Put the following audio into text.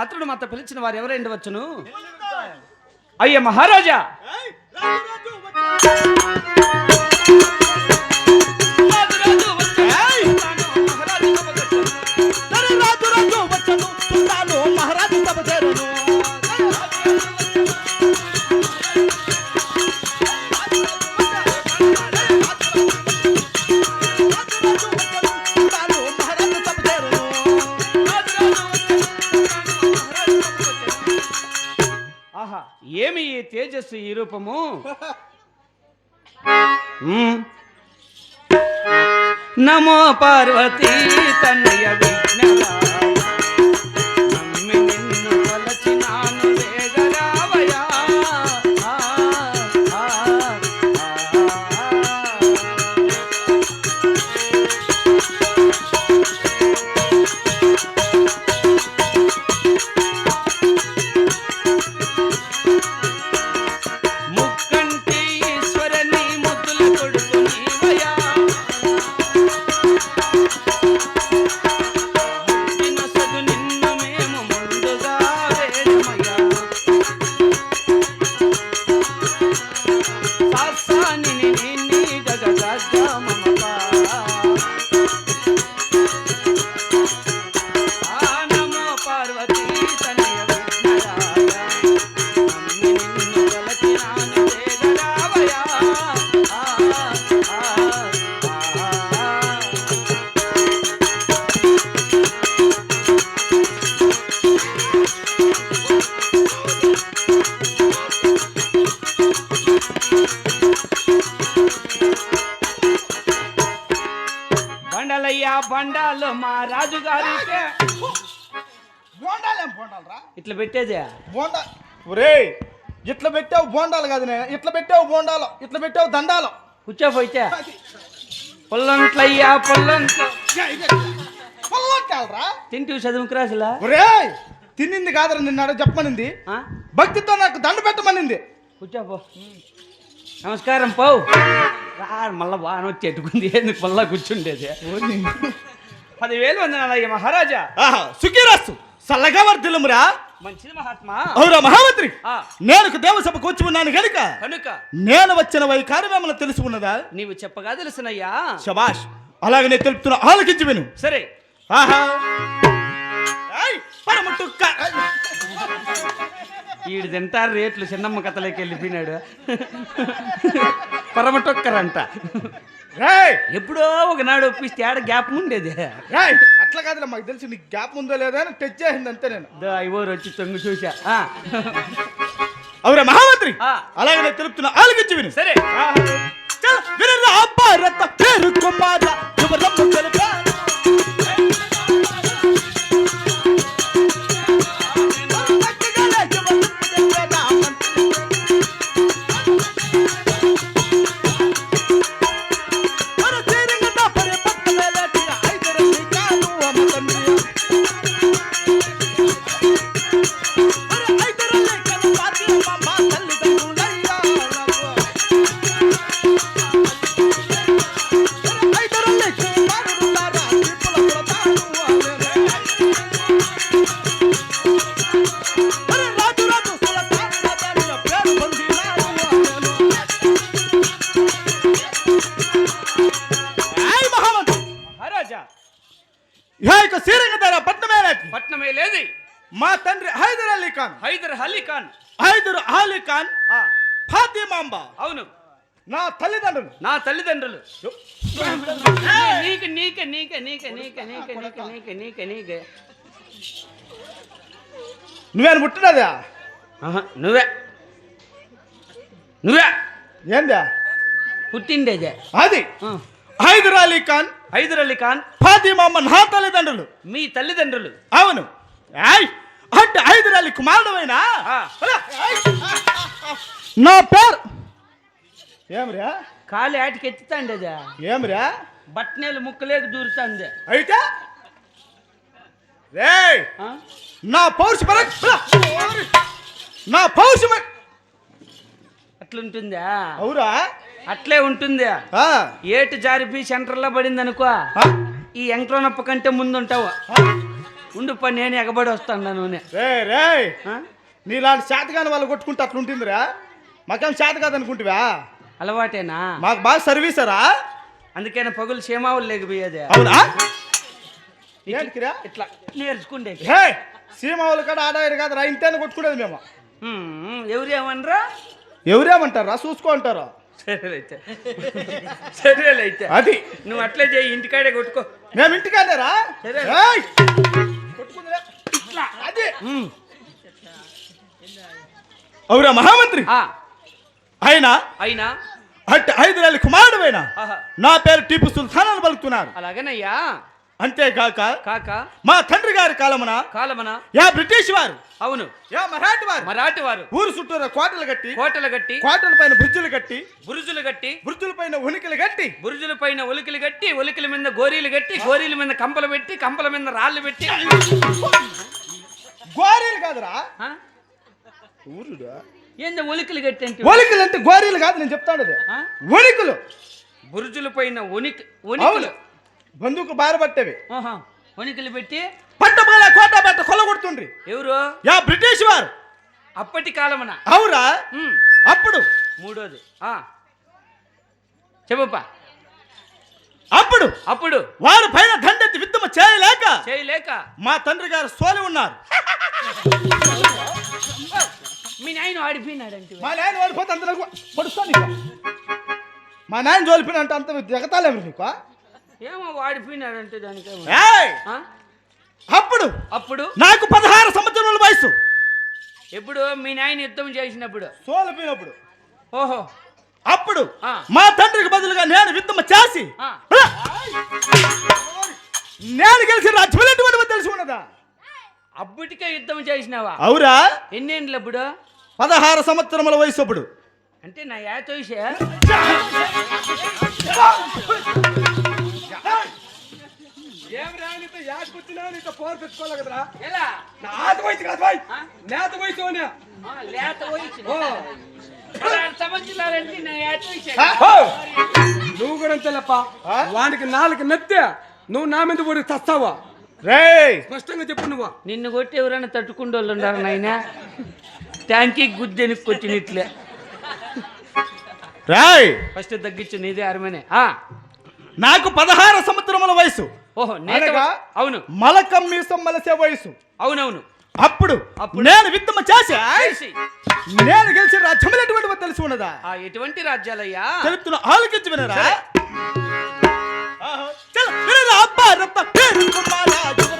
మాట మాత్రం మాత పిలిచిన వారు ఎవరైండి వచ్చును? అయ్య మహారాజా! వయస్సు ఈ రూపము? నమో పార్వతీ తన్నయ్య బండలయ్యా బండాలు మా రాజుగారికే. బోండాలేం బోండాలరా? ఇట్లా పెట్టేదే. బోండా ఒరేయ్ ఇట్లా పెట్టావు బోండాలు కాదు నేను ఇట్లా పెట్టావు బోండాలు ఇట్లా పెట్టావు దండాలు. కూర్చోపోయితే పొల్లంట్లయ్యా పొల్లంట్ల. పొల్లకాలరా తింటివి చదువుకు రాసులా? ఒరేయ్ తిన్నింది కాదరా నిన్నాడు చెప్పమనింది ఆ? భక్తితో నాకు దండ పెట్టమనింది. కూర్చోపో నమస్కారం పో. మళ్ళా వాన వచ్చి ఎట్టుకుంది ఎందుకు మళ్ళా కూర్చుండేది? పదివేలు వందనాలయ్య మహారాజా. సుఖీరాస్తు సల్లగా వర్ధిల్లుమురా? మంచిది మహాత్మా. అవురా మహామంత్రి నేను దేవసభకు వచ్చి ఉన్నాను గనుక కనుక. నేను వచ్చిన వైఖరి మిమ్మల్ని తెలిసి ఉన్నదా? నీవు చెప్పగా తెలుసునయ్యా. శబాష్ అలాగనే తెలుపుతున్నా ఆలకించి విను. సరే. ఆహా. పరమటుక్క. ఈడు తింటారు రేట్లు చిన్నమ్మ కథలోకి వెళ్ళిపోయినాడు. పరమటొక్కరంట రేయ్, ఎప్పుడో ఒకనాడు ఒప్పిస్తే ఆడ గ్యాప్ ఉండేది. రేయ్, అట్లా కాదులే మాకు తెలిసి నీకు గ్యాప్ ఉందో లేదో అని టచ్ చేసింది అంతే నేను. దో ఐవోరు వచ్చి తొంగి చూసా ఆ. అవురా మహామంత్రి! ఆ. అలాగనే తెలుపుతున్నా ఆలకించి విను. సరే. చల్, వినరా భారత పేరు కుమార. తెలుపా. ఖాన్ హైదర్ ఆ, ఫాతిమాంబ అవును. నా తల్లిదండ్రులు. నా తల్లిదండ్రులు. నీకు నీకే నీకే నీకే నీకే నీకే నీకే నీకే నీకే నీకే. నువ్వేను పుట్టినదా? నువ్వే. నువ్వే. ఏందా? పుట్టిండేదే. అది. హైదర్ అలీ ఖాన్ హైదర్ అలీ ఖాన్ ఫాతిమాంబ నా తల్లిదండ్రులు. మీ తల్లిదండ్రులు. అవును. అంటే కుమారుడువైనా? ఆ. నా పేరు ఏమిరా? కాలి ఆటికి ఎత్తుతాండేదే? ఏమిరా? బట్నేలు ముక్కలేక దూరుతాందే. అయితే? రేయ్! ఆ? నా పౌరుష పర నా పౌరుష అట్లుంటుందా? అవురా? అట్లే ఉంటుందా. ఆ, ఏటు జారిపి సెంటర్లో పడింది అనుకో ఈ ఎంక్రోనప్ప కంటే ముందు ఉంటావు ఆ. ఉండు పని నేను ఎగబడి వస్తాను నూనె. రే రే? నీలాంటి శాతగాని వాళ్ళు కొట్టుకుంటే అట్లా ఉంటుందిరా మాకేం శాత కాదనుకుంటువా అలవాటేనా? మాకు బాగా సర్వీసరా? అందుకని పగులు సీమావులు లేకపోయేదే అవునా? ఏంటికిరా ఇట్లా నేర్చుకుండే. హే సీమావులు కాడ ఆడారు కాదురా ఇంతేనే కొట్టుకునేది మేము. ఎవరేమనరా? ఎవరేమంటారా? చూసుకో అంటారు? సరేలైతే. సరేలైతే. అది. నువ్వు అట్లే చేయి ఇంటికాడే కొట్టుకో. మేము ఇంటికాడేరా? సరే. అవురా మహామంత్రి. ఆ, ఆయన అయినా? అట్టి హైదరాలి కుమారుడు ఆహా. నా పేరు టీపు సుల్తాన్ అని పలుకుతున్నారు. అలాగనయ్యా. అంతేకాక కాక మా తండ్రి గారి కాలమున కాలమన యా బ్రిటిష్ వారు అవును. యా మరాఠీ వారు మరాఠీ వారు ఊరు చుట్టూరా కోటలు కట్టి కోటలు కట్టి కోటల పైన బ్రిడ్జులు కట్టి బురుజులు కట్టి బ్రిడ్జుల పైన ఉనికిలు కట్టి బురుజుల పైన ఒలికిలు కట్టి ఒలికిల మీద గోరీలు కట్టి గోరీల మీద కంపలు పెట్టి కంపల మీద రాళ్ళు పెట్టి గోరీలు కాదురా? ఊరుడా ఏంది ఒలికిలు కట్టి అంటే? ఒలికలు అంటే గోరీలు కాదు నేను చెప్తాను? ఒలికలు బురుజుల పైన ఒనికి అవును. ఒనికులు బందుకు బారబట్టేవి ఆహా. ఒనికిలు పెట్టి పట్టబాల కోట బట్ట కొల్లగొడుతుండ్రి. ఎవరు? యా బ్రిటిష్ వారు. అప్పటి కాలమన. అవురా. అప్పుడు. మూడోది. ఆ. చెప్పప్పా అప్పుడు. అప్పుడు. వారు పైన దండెత్తి విత్తమ చేయలేక చేయలేక. మా తండ్రి గారు సోలి ఉన్నారు. మీ నాయన ఆడిపోయినాడంటే. మా నాయన ఓడిపోతే అంత పడుస్తాను మా నాయన జోలిపోయిన అంత దిగతాలేము నీకు ఏమో వాడిపోయినాడంటే! ఆ? అప్పుడు అప్పుడు? నాకు పదహారు సంవత్సరాల వయసు ఎప్పుడు? మీ నాయన యుద్ధం చేసినప్పుడు. సోలిపోయినప్పుడు ఓహో. అప్పుడు. మా తండ్రికి బదులుగా నేను విత్తమ చేసి. నేను గెలిచి రాజ్యమైనటువంటి తెలిసి ఉన్నదా అప్పటికే యుద్ధం చేసినావా? అవురా. ఎన్నేండ్లు అప్పుడు పదహారు సంవత్సరముల వయసు అప్పుడు. అంటే నా యాత నువ్వు కూడా అంతేలప్ప? వానికి నాలుగు నెత్తే. నువ్వు నా మీద పడి చస్తావా రేయ్. స్పష్టంగా చెప్పు నువ్వు. నిన్ను కొట్టి ఎవరైనా తట్టుకుంటోళ్ళు ఉన్నారు నాయన? ట్యాంకీ గుద్దెనిక్కొచ్చినట్లే రాయ్. ఫస్ట్ తగ్గించు నీదే అరమనే. ఆ నాకు పదహారు సంవత్సరముల వయసు. ఓహో నేత అనగా? అవును. మలకం మీసం మలసే వయసు. అవునవును. అప్పుడు? నేను విత్తమ చేసి నేను గెలిచి రాజ్యమైనటువంటి తెలిసి ఉన్నదా? ఆ ఎటువంటి రాజ్యాలయ్యా? చెబుతున్న ఆలోచించి వినరా? అబ్బా, జగ